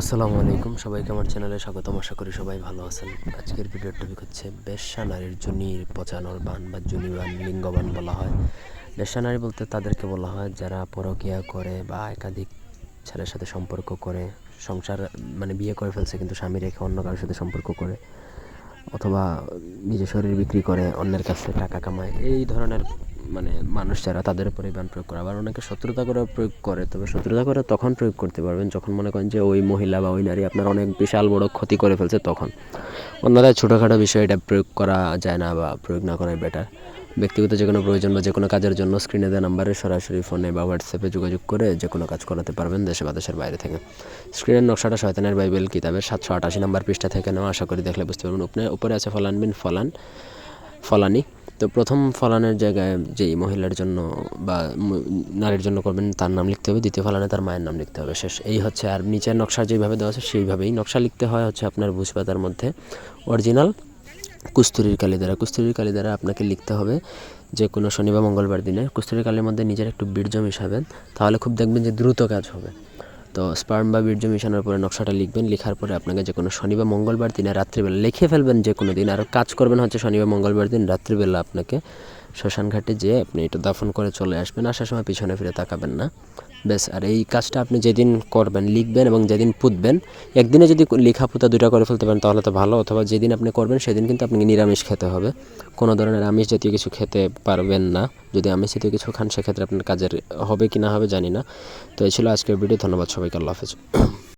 আসসালামু আলাইকুম, সবাইকে আমার চ্যানেলে স্বাগতম। আশা করি সবাই ভালো আছেন। আজকের ভিডিওর টপিক হচ্ছে বেশ্যা নারীর জনির পচানোর বান বা জনিবান লিঙ্গবান বলা হয়। বেশ্যা নারী বলতে তাদেরকে বলা হয় যারা পরকিয়া করে বা একাধিক ছেলের সাথে সম্পর্ক করে, সংসার মানে বিয়ে করে ফেলছে কিন্তু স্বামী রেখে অন্য কারোর সাথে সম্পর্ক করে, অথবা নিজের শরীর বিক্রি করে, অন্যের কাছে টাকা কামায়। এই ধরনের মানে মানুষ যারা তাদের উপরে বান প্রয়োগ করে। আবার অনেকে শত্রুতা করে প্রয়োগ করে, তবে শত্রুতা করে তখন প্রয়োগ করতে পারবেন যখন মনে করেন যে ওই মহিলা বা ওই নারী আপনার অনেক বিশাল বড় ক্ষতি করে ফেলছে তখন। অন্যরা ছোটোখাটো বিষয় এটা প্রয়োগ করা যায় না বা প্রয়োগ না করাই বেটার ব্যক্তিগত যে কোনো প্রয়োজন বা যে কোনো কাজের জন্য স্ক্রিনে দেওয়া নাম্বারে সরাসরি ফোনে বা হোয়াটসঅ্যাপে যোগাযোগ করে যে কোনো কাজ করাতে পারবেন দেশে বা দেশের বাইরে থেকে। স্ক্রিনের নকশাটা শয়তানের বাইবেল কিতাবের সাতশো আটাশি নাম্বার পৃষ্ঠা থেকে নেওয়া। আশা করি দেখলে বুঝতে পারবেন। উপরে আছে ফলান বিন ফলান, ফলানি। তো প্রথম ফলানের জায়গায় যেই মহিলার জন্য বা নারীর জন্য করবেন তার নাম লিখতে হবে, দ্বিতীয় ফলানে তার মায়ের নাম লিখতে হবে, শেষ। এই হচ্ছে, আর নিচের নকশা যেভাবে দেওয়া আছে সেইভাবেই নকশা লিখতে হয় হচ্ছে আপনার ভুজপাতার মধ্যে। অরিজিনাল কুস্তুরির কালি দ্বারা। কুস্তুরির কালি দ্বারা আপনাকে লিখতে হবে যে কোনো শনি বা মঙ্গলবার দিনে কুস্তুরির কালির মধ্যে নিজের একটু বীর্য মিশাবেন, তাহলে খুব দেখবেন যে দ্রুত কাজ হবে। তো স্পার্ম বা বীর্য মিশানোর পরে নকশাটা লিখবেন, লেখার পরে আপনাকে যে কোনো শনি বা মঙ্গলবার দিনে রাত্রিবেলা, লিখে ফেলবেন যে কোনো দিন, আর কাজ করবেন হচ্ছে শনি বা মঙ্গলবার দিন, রাত্রিবেলা আপনাকে শ্মশান ঘাটে যেয়ে আপনি এটা দাফন করে চলে আসবেন, আসার সময় পিছনে ফিরে তাকাবেন না। ব্যাস, আর এই কাজটা আপনি যেদিন করবেন, লিখবেন এবং যেদিন পুঁতবেন, একদিনে যদি লেখা পুঁতা দুটা করে ফেলতে পারেন, তাহলে তো ভালো, অথবা যেদিন আপনি করবেন, সেদিন কিন্তু আপনাকে নিরামিষ খেতে হবে। কোনো ধরনের আমিষ জাতীয় কিছু খেতে পারবেন না। যদি আমিষ জাতীয় কিছু খান, সেক্ষেত্রে আপনার কাজের হবে কি না হবে জানি না। তো এই ছিল আজকের ভিডিও, ধন্যবাদ সবাইকে, আল্লাহ হাফেজ।